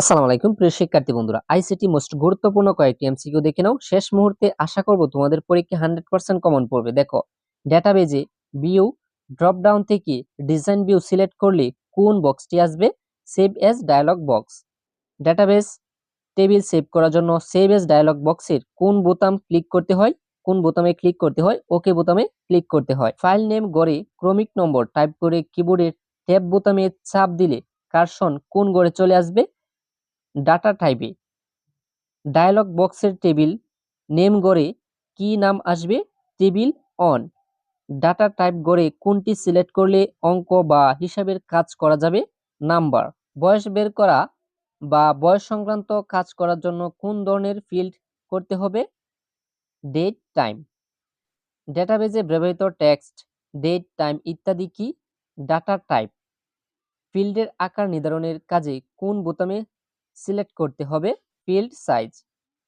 আসসালামু আলাইকুম, প্রিয় শিক্ষার্থী বন্ধুরা। আইসিটি মোস্ট গুরুত্বপূর্ণ কয়েকটি এমসিকিউ দেখে নাও। শেষ মুহূর্তে আশা করব তোমাদের পরীক্ষা হান্ড্রেড পার্সেন্ট কমন পড়বে। দেখো ডেটাবেজে বিউ ড্রপ ডাউন থেকে ডিজাইন ভিউ সিলেক্ট করলে কোন বক্সটি আসবে? Save as dialog box database table save করার জন্য সেভ এজ ডায়ালগ বক্সের কোন বোতাম ক্লিক করতে হয়? কোন বোতামে ক্লিক করতে হয়? ওকে বোতামে ক্লিক করতে হয়। ফাইল নেম গড়ে ক্রমিক নম্বর টাইপ করে কিবোর্ডের ট্যাব বোতামে চাপ দিলে কার্সন কোন গড়ে চলে আসবে? ডাটা টাইপে। ডায়ালগ বক্সের টেবিল, নেম গড়ে কি নাম আসবে? Table on. ডাটা টাইপ গড়ে কোনটি সিলেক্ট করলে অঙ্ক বা হিসাবের কাজ করা যাবে? নাম্বার। বয়স বের করা বা বয়স সংক্রান্ত কাজ করার জন্য কোন ধরনের ফিল্ড করতে হবে? Date, time. ডেটাবেজে ব্যবহৃত টেক্সট, ডেট, টাইম ইত্যাদি কি? Data type. ফিল্ডের আকার নির্ধারণের কাজে কোন বোতামে সিলেক্ট করতে হবে ফিল্ড সাইজ।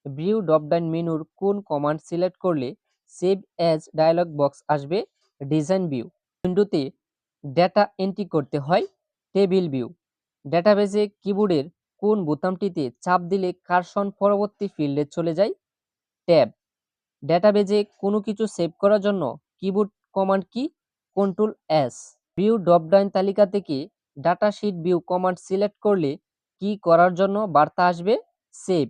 ভিউ ড্রপডাউন মেনুর কোন কমান্ড সিলেক্ট করলে সেভ অ্যাজ ডায়ালগ বক্স আসবে? Design view. উইন্ডোতে ডেটা এন্ট্রি করতে হয়, টেবিল ভিউ। ডেটাবেজে কিবোর্ডের কোন বোতামটিতে চাপ দিলে কার্সন পরবর্তী ফিল্ডে চলে যায়? ট্যাব। ডেটাবেজে কোনো কিছু সেভ করার জন্য কিবোর্ড কমান্ড কি? কন্ট্রোল এস ভিউ ড্রপডাউন তালিকা থেকে data sheet view command select করলে কি করার জন্য বার্তা আসবে? সেভ।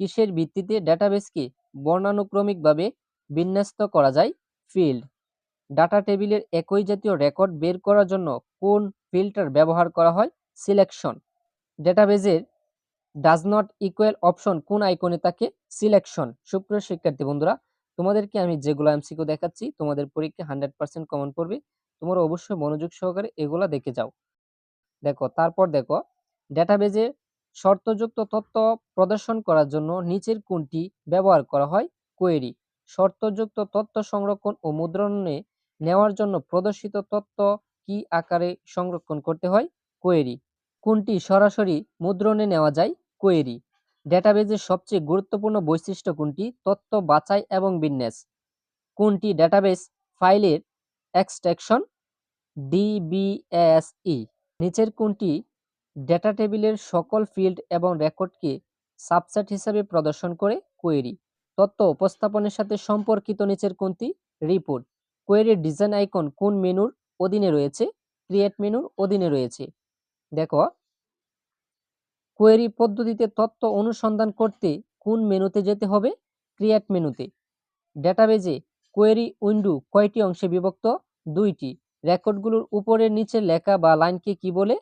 কিসের ভিত্তিতে ডেটাবেসকে বর্ণানুক্রমিকভাবে বিন্যস্ত করা যায়? ফিল্ড। ডাটা টেবিলের একই জাতীয় রেকর্ড বের করার জন্য কোন ফিল্টার ব্যবহার করা হয়? সিলেকশন। ডেটাবেজের ডাজ নট ইকুয়াল অপশন কোন আইকনে থাকে? সিলেকশন। সুপ্রিয় শিক্ষার্থী বন্ধুরা, তোমাদেরকে আমি যেগুলো এমসিকিউ দেখাচ্ছি, তোমাদের পরীক্ষা হান্ড্রেড পার্সেন্ট কমন পড়বে। তোমরা অবশ্যই মনোযোগ সহকারে এগুলা দেখে যাও। দেখো, তারপর দেখো ডেটাবেজে শর্তযুক্ত তথ্য প্রদর্শন করার জন্য নিচের কোনটি ব্যবহার করা হয়? কোয়েরি শর্তযুক্ত তথ্য সংরক্ষণ ও মুদ্রণে নেওয়ার জন্য প্রদর্শিত তথ্য কি আকারে সংরক্ষণ করতে হয়? কোয়েরি কোনটি সরাসরি মুদ্রণে নেওয়া যায়? কোয়েরি ডেটাবেজের সবচেয়ে গুরুত্বপূর্ণ বৈশিষ্ট্য কোনটি? তথ্য বাছাই এবং বিন্যাস। কোনটি ডেটাবেস ফাইলের এক্সট্রাকশন ডিবিএসই নিচের কোনটি ডেটা টেবিলের সকল ফিল্ড এবং রেকর্ডকে সাবসেট হিসাবে প্রদর্শন করে কোয়েরি। তথ্য উপস্থাপনের সাথে সম্পর্কিত নিচের কোনটি? রিপোর্ট। কোয়েরির ডিজাইন আইকন কোন মেনুর অধীনে রয়েছে? ক্রিয়েট মেনুর অধীনে রয়েছে। দেখো, কোয়েরি পদ্ধতিতে তথ্য অনুসন্ধান করতে কোন মেনুতে যেতে হবে? ক্রিয়েট মেনুতে। ডেটাবেজে কোয়েরি উইন্ডো কয়টি অংশে বিভক্ত? দুইটি। রেকর্ডগুলোর উপরে নিচে লেখা বা লাইনকে কি বলে?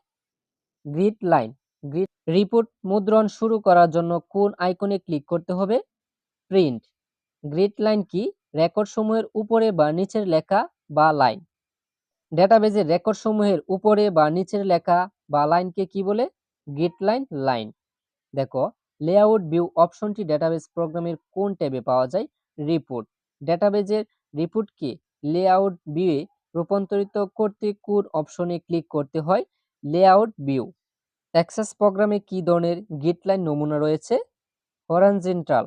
Grid line. গ্রিড রিপোর্ট মুদ্রণ শুরু করার জন্য কোন আইকনে ক্লিক করতে হবে? প্রিন্ট। গ্রিড লাইন কি? রেকর্ড সমূহের উপরে বা নিচের লেখা বা লাইন। ডেটাবেজের রেকর্ড সমূহের উপরে বা নিচের লেখা বা লাইনকে কি বলে? Grid line line. দেখো, লেআউট ভিউ অপশনটি ডেটাবেজ প্রোগ্রামের কোন ট্যাবে পাওয়া যায়? রিপোর্ট। ডেটাবেজের রিপোর্টকে লেআউট ভিউয়ে রূপান্তরিত করতে কোন অপশনে ক্লিক করতে হয়? Layout view. অ্যাক্সেস প্রোগ্রামে কি ধরনের গিটলাইন নমুনা রয়েছে? হরানজেন্টাল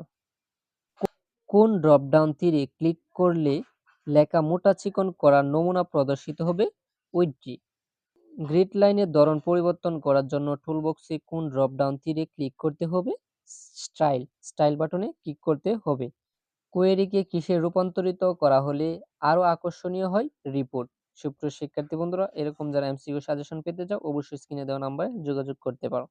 কোন ড্রপডাউন তীরে ক্লিক করলে লেখা মোটা চিকন করার নমুনা প্রদর্শিত হবে? উইডটি গ্রিড লাইনের ধরন পরিবর্তন করার জন্য টুলবক্সে কোন ড্রপডাউন তীরে ক্লিক করতে হবে? স্টাইল স্টাইল বাটনে ক্লিক করতে হবে। কোয়েরিকে কিসে রূপান্তরিত করা হলে আরও আকর্ষণীয় হয়? রিপোর্ট সুপ্রিয় শিক্ষার্থী বন্ধুরা, এরকম যারা এমসিকিউ সাজেশন পেতে চাও, অবশ্যই স্ক্রিনে দেওয়া নাম্বারে যোগাযোগ করতে পারো।